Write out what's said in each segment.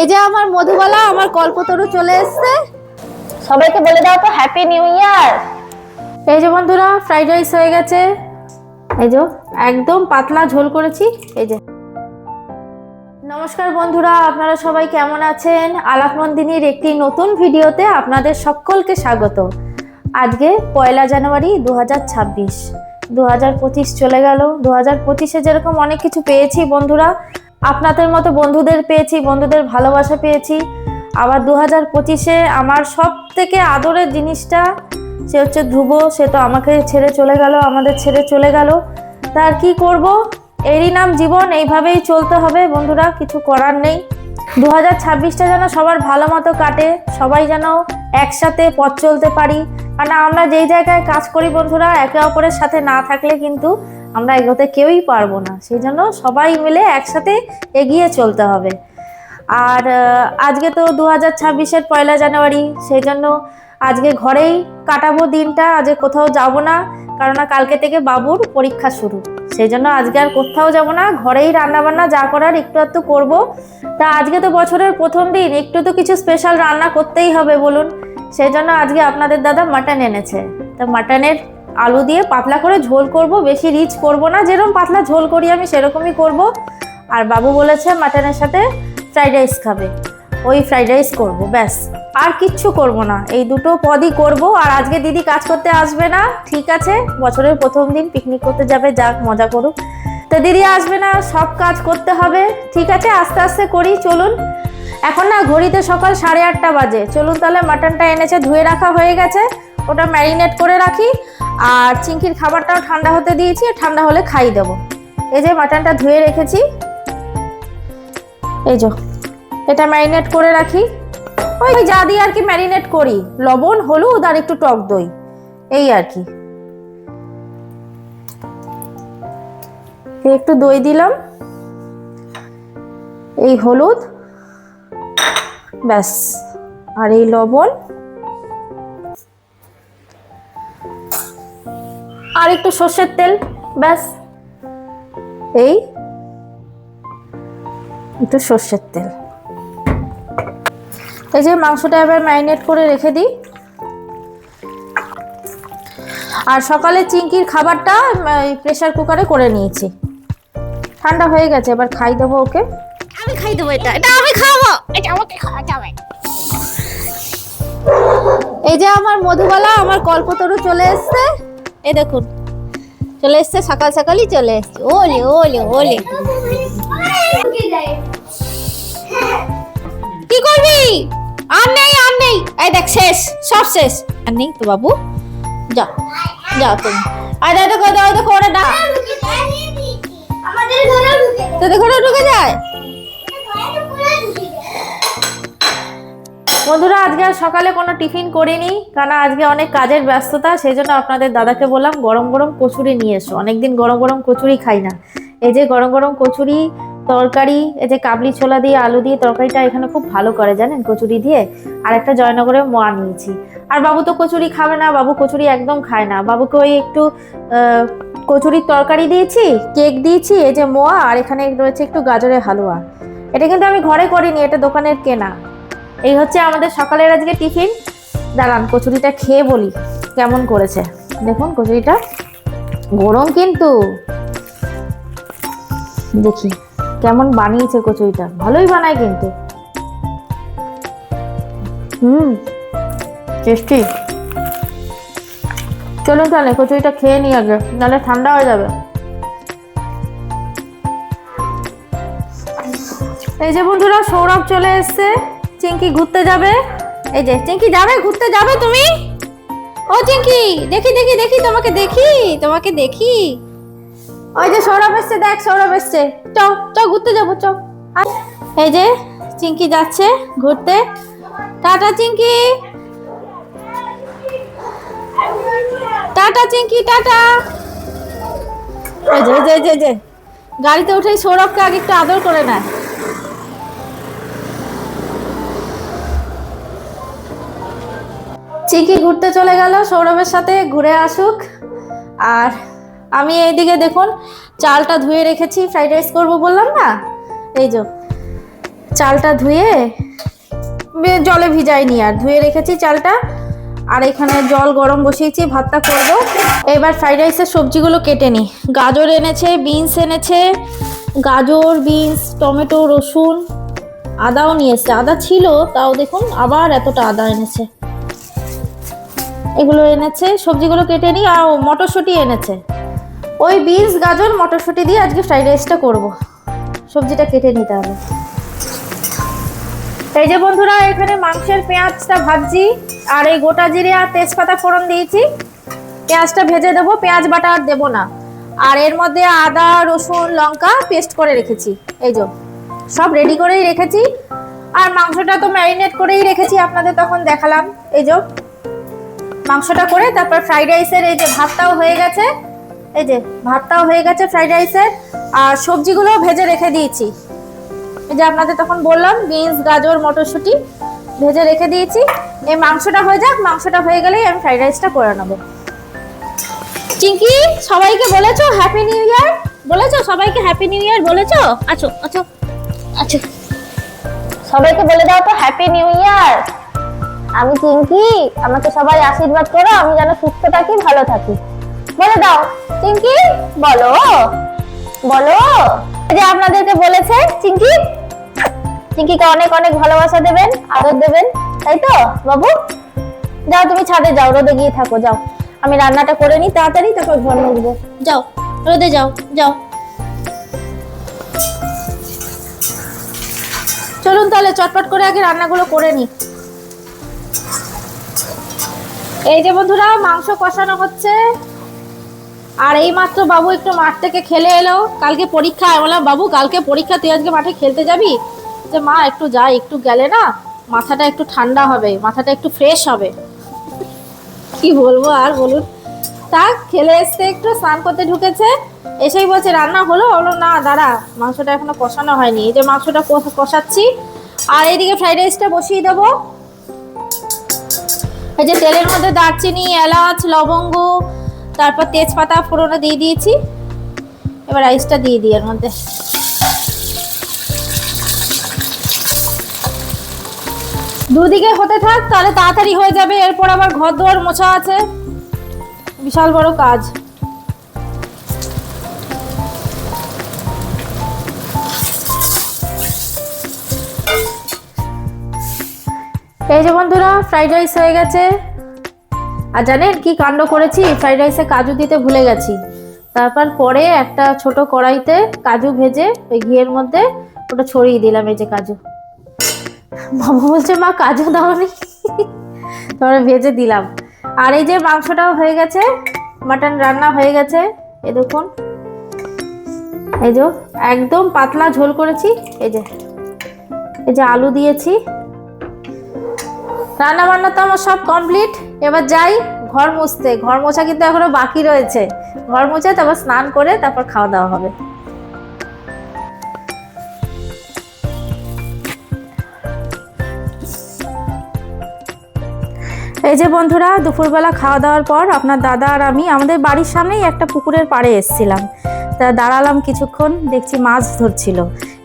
এই যে আমার মধুবালা আমার কল্পতরু চলে এসছে। সবাইকে বলে দাও তো হ্যাপি নিউ ইয়ার এই যে বন্ধুরা ফ্রাইড রাইস হয়ে গেছে। এই যে একদম পাতলা ঝোল করেছি। এই যে। নমস্কার বন্ধুরা আপনারা সবাই কেমন আছেন? আলাপ নন্দিনীর একটি নতুন ভিডিওতে আপনাদের সকলকে স্বাগত। আজকে পয়লা জানুয়ারি দু হাজার ছাব্বিশ। দু হাজার পঁচিশ চলে গেল। দু হাজার পঁচিশে যেরকম অনেক কিছু পেয়েছি বন্ধুরা আপনাদের মতো বন্ধুদের পেয়েছি, বন্ধুদের ভালোবাসা পেয়েছি। আবার দু হাজার পঁচিশে আমার সব থেকে আদরের জিনিসটা, সে হচ্ছে ধ্রুব, সে তো আমাকে ছেড়ে চলে গেল, আমাদের ছেড়ে চলে গেল। তার কি করব? এরই নাম জীবন, এইভাবেই চলতে হবে বন্ধুরা, কিছু করার নেই। দু হাজার ছাব্বিশটা যেন সবার ভালো মতো কাটে, সবাই যেন একসাথে পথ চলতে পারি। কারণ আমরা যেই জায়গায় কাজ করি বন্ধুরা, একে অপরের সাথে না থাকলে কিন্তু আমরা এগোতে কেউই পারব না। সেই জন্য সবাই মিলে একসাথে এগিয়ে চলতে হবে। আর আজকে তো দু হাজার ছাব্বিশের পয়লা জানুয়ারি, সেই জন্য আজকে ঘরেই কাটাবো দিনটা, আজকে কোথাও যাব না কারণ কালকে থেকে বাবুর পরীক্ষা শুরু। সেই জন্য আজকে আর কোথাও যাব না, ঘরেই রান্নাবান্না যা করার একটু একটু করব। তা আজকে তো বছরের প্রথম দিন, একটু তো কিছু স্পেশাল রান্না করতেই হবে, বলুন। সেই জন্য আজকে আপনাদের দাদা মাটন এনেছে। তা মাটনের আলু দিয়ে পাতলা করে ঝোল করব, বেশি রিচ করব না, যেরকম পাতলা ঝোল করি আমি সেরকমই করব। আর বাবু বলেছে মাটনের সাথে ফ্রাইড রাইস খাবে। ওই ফ্রাইড রাইস করব, ব্যাস। আর কিচ্ছু করব না, এই দুটো পদই করব। আর আজকে দিদি কাজ করতে আসবে না, ঠিক আছে? বছরের প্রথম দিন পিকনিক করতে যাবে, যাক মজা করুক। তো দিদি আসবে না, সব কাজ করতে হবে। ঠিক আছে? আস্তে আস্তে করি, চলুন। এখন না, ঘড়িতে সকাল সাড়ে আটটা বাজে। চলুন তাহলে, মাটনটা এনেছে, ধুয়ে রাখা হয়ে গেছে। ওটা ম্যারিনেট করে রাখি। আর চিংকির খাবারটাও ঠান্ডা হতে দিয়েছি ঠান্ডা হলে খাই দেবো। এই যে, মাটনটা ধুয়ে রেখেছি। এই যে, এটা ম্যারিনেট করে রাখি। ওই, যা দিয়ে আর কি ম্যারিনেট করি। লবণ, হলুদ, আর একটু টক দই। এই আর কি। একটু দই দিলাম। এই হলুদ, ব্যাস। আর এই লবণ। আর একটু সর্ষের তেল, ব্যাস। এই একটু সর্ষের তেল। এই যে মাংসটা এবার ম্যারিনেট করে রেখে দিই। আর সকালে চিংকির খাবারটা প্রেসার কুকারে করে নিয়েছি। ঠান্ডা হয়ে গেছে এবার খাই দেবো ওকে। আমি খাই দেবো এটা এটা আমি খাব। এটা আমাকে খাওয়াতে হবে। এই যে আমার মধুবালা আমার কল্পতরু চলে এসছে। এই দেখুন চলে এসছে সকাল সকালই চলে এসছে। ওলে ওলে ওলে। কি করবি? আর নেই আর নেই। এই দেখ শেষ সব শেষ। আর নেই তো বাবু। যা যাও তুমি। আর দেখো দেখো দেখো ওরা না আমাদের ঘরে ঢুকে যায়? বন্ধুরা, আজকে আর সকালে কোনো টিফিন করিনি, কারণ আজকে অনেক কাজের ব্যস্ততা, সেই জন্য আপনাদের দাদাকে বললাম, গরম গরম কচুরি নিয়ে এসো। অনেকদিন গরম গরম কচুরি খাই না। এই যে গরম গরম কচুরি তরকারি, এই যে কাবলি ছোলা দিয়ে আলু দিয়ে তরকারিটা এখানে খুব ভালো করে জানেন, কচুরি দিয়ে। আর একটা জয়নগরের মোয়া নিয়েছি। আর বাবু তো কচুরি খাবে না, বাবু কচুরি একদম খায় না। বাবুকে ওই একটু কচুরির তরকারি দিয়েছি, কেক দিয়েছি, এই যে মোয়া, আর এখানে রয়েছে একটু গাজরের হালুয়া। এটা কিন্তু আমি ঘরে করিনি, এটা দোকানের কেনা। এই হচ্ছে আমাদের সকালের আজকে টিফিন। দাঁড়ান, কচুরিটা খেয়ে বলি কেমন করেছে। দেখুন, কচুরিটা গরম কিন্তু। দেখি। কেমন বানিয়েছে কচুরিটা? ভালোই বানায় কিন্তু। হুম। টেস্টি। চলুন তাহলে কচুরিটা খেয়ে নিই আগে নাহলে ঠান্ডা হয়ে যাবে। এই যে বন্ধুরা সৌরভ চলে এসছে। চিঙ্কি ঘুরতে যাবে। এই যে চিঙ্কি যাবে ঘুরতে যাবে তুমি? ও চিঙ্কি দেখি দেখি দেখি তোমাকে দেখি তোমাকে দেখি। ওই যে সৌরভ এসছে দেখ সৌরভ এসছে। চ চ ঘুরতে যাব চ। এই যে চিঙ্কি যাচ্ছে ঘুরতে। Tata Chinki tata Chinki tata. এই যে যে, যে যে। গাড়িতে উঠেই সৌরভকে আগে একটু আদর করে নেয়। চিকি ঘুরতে চলে গেল সৌরভের সাথে ঘুরে আসুক। আর আমি এইদিকে দেখুন, চালটা ধুয়ে রেখেছি ফ্রাইড রাইস করব বললাম না? এই যে, চালটা ধুয়ে জলে ভিজাইনি আর, ধুয়ে রেখেছি চালটা। আর এখানে জল গরম বসিয়েছি, ভাতটা করব। এবার ফ্রাইড রাইসের সবজিগুলো কেটে নিই। গাজর এনেছে বিনস এনেছে, গাজর বিনস টমেটো রসুন, আদাও নিয়ে এসছে। আদা ছিল, তাও দেখুন আবার এতটা আদা এনেছে। এগুলো এনেছে, সবজিগুলো কেটে নিই। আর মটরশুঁটি এনেছে। ওই বিনস, গাজর, মটরশুঁটি দিয়ে আজকে ফ্রাইড রাইসটা করব। সবজিটা কেটে নিতে হবে। এই যে বন্ধুরা, এখানে মাংসের পেঁয়াজটা ভাজছি, আর এই গোটা জিরে আর তেজপাতা ফোড়ন দিয়েছি। পেঁয়াজটা ভেজে দেবো, পেঁয়াজ বাটা আর দেবো না। আর এর মধ্যে আদা, রসুন, লঙ্কা পেস্ট করে রেখেছি। এই যে, সব রেডি করেই রেখেছি। আর মাংসটা তো ম্যারিনেট করেই রেখেছি, আপনাদের তখন দেখালাম। এই যে, মাংসটা করে তারপর ফ্রাইড রাইসের এই যে ভাতটাও হয়ে গেছে। এই যে, ভাতটাও হয়ে গেছে ফ্রাইড রাইসের আর সবজিগুলো ভেজে রেখে দিয়েছি। এই যে আপনাদের তখন বললাম, বিনস, গাজর, মটরশুঁটি ভেজে রেখে দিয়েছি। এই মাংসটা হয়ে যাক, মাংসটা হয়ে গেলেই আমি ফ্রাইড রাইসটা করে নেব। চিঙ্কি সবাইকে বলেছ হ্যাপি নিউ ইয়ার বলেছ সবাইকে হ্যাপি নিউ ইয়ার বলেছ? আছো আছো আছো। সবাইকে বলে দাও তো হ্যাপি নিউ ইয়ার আমি চিঙ্কি আমাকে সবাই আশীর্বাদ করো, আমি যেন সুস্থ থাকি, ভালো থাকি। বলে দাও। চিঙ্কি বলো। বলো। যে আপনাদেরকে বলেছে চিঙ্কি চিঙ্কিকে অনেক অনেক ভালোবাসা দেবেন, আদর দেবেন, তাই তো, বাবু? যাও, তুমি ছাদে যাও, রোদে গিয়ে থাকো, যাও। আমি রান্নাটা করে নিই, তাড়াতাড়ি তারপর ঘর মুছবো যাও, রোদে যাও যাও। চলুন তাহলে, চটপট করে আগে রান্নাগুলো করে নিই। এই যে বন্ধুরা, মাংস কষানো হচ্ছে। আর এই মাত্র বাবু একটু মাঠ থেকে খেলে এলো। কালকে পরীক্ষা বললাম, বাবু, কালকে পরীক্ষা, তুই আজকে মাঠে খেলতে যাবি? যে, মা, একটু যাই, একটু গেলে না মাথাটা একটু ঠান্ডা হবে, মাথাটা একটু ফ্রেশ হবে। কি বলব আর বলুন। তা খেলে এসছে একটু স্নান করতে ঢুকেছে। এসেই বলছে, রান্না হলো? হলো না, দাঁড়া, মাংসটা এখনও কষানো হয়নি। এই যে মাংসটা কষাচ্ছি। আর এইদিকে ফ্রাইড রাইসটা বসিয়ে দেবো। এই যে তেলের মধ্যে দারচিনি, এলাচ, লবঙ্গ তারপর তেজপাতা ফোড়নে দিয়ে দিয়েছি। এবার রাইসটা দিয়ে দিই এর মধ্যে। দুদিকে হতে থাক, তাহলে তাড়াতাড়ি হয়ে যাবে। এরপর আবার ঘর দুয়ার মোছা আছে। বিশাল বড় কাজ। এই যে বন্ধুরা ফ্রাইড রাইস হয়ে গেছে। আর জানেন কি কাণ্ড করেছি? ফ্রাইড রাইসে কাজু দিতে ভুলে গেছি। তারপর পরে একটা ছোট কড়াইতে কাজু ভেজে ওই ঘিয়ের মধ্যে ওটা ছড়িয়ে দিলাম, এই যে কাজু। বাবা বলছে, মা, কাজু দাওনি। তারপরে ভেজে দিলাম। আর এই যে মাংসটাও হয়ে গেছে মাটন রান্না হয়ে গেছে এই দেখুন। এই যে একদম পাতলা ঝোল করেছি, এই যে। এই যে আলু দিয়েছি। রান্না বান্না তো আমার সব কমপ্লিট এবার যাই, ঘর মুছতে। ঘর মোছা কিন্তু এখনও বাকি রয়েছে। ঘর মুছে তারপর স্নান করে তারপর খাওয়া দাওয়া হবে। এই যে বন্ধুরা, দুপুরবেলা খাওয়া দাওয়ার পর আপনার দাদা আর আমি আমাদের বাড়ির সামনেই একটা পুকুরের পাড়ে এসেছিলাম। তা দাঁড়ালাম কিছুক্ষণ, দেখছি মাছ ধরছিল।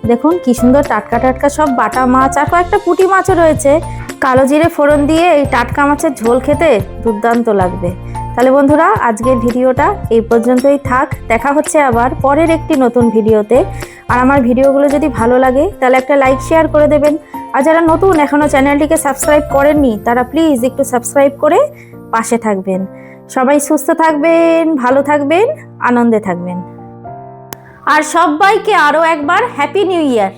দেখুন কি সুন্দর টাটকা টাটকা সব বাটা মাছ আর কয়েকটা পুঁটি মাছও রয়েছে। কালো জিরে ফোড়ন দিয়ে এই টাটকা মাছের ঝোল খেতে দুর্দান্ত লাগবে। তাহলে বন্ধুরা, আজকের ভিডিওটা এই পর্যন্তই থাক। দেখা হচ্ছে আবার পরের একটি নতুন ভিডিওতে। আর আমার ভিডিওগুলো যদি ভালো লাগে, তাহলে একটা লাইক, শেয়ার করে দেবেন। আর যারা নতুন এখনও চ্যানেলটিকে সাবস্ক্রাইব করেননি, তারা প্লিজ একটু সাবস্ক্রাইব করে পাশে থাকবেন। সবাই সুস্থ থাকবেন, ভালো থাকবেন, আনন্দে থাকবেন। আর সবাইকে আরও একবার হ্যাপি নিউ ইয়ার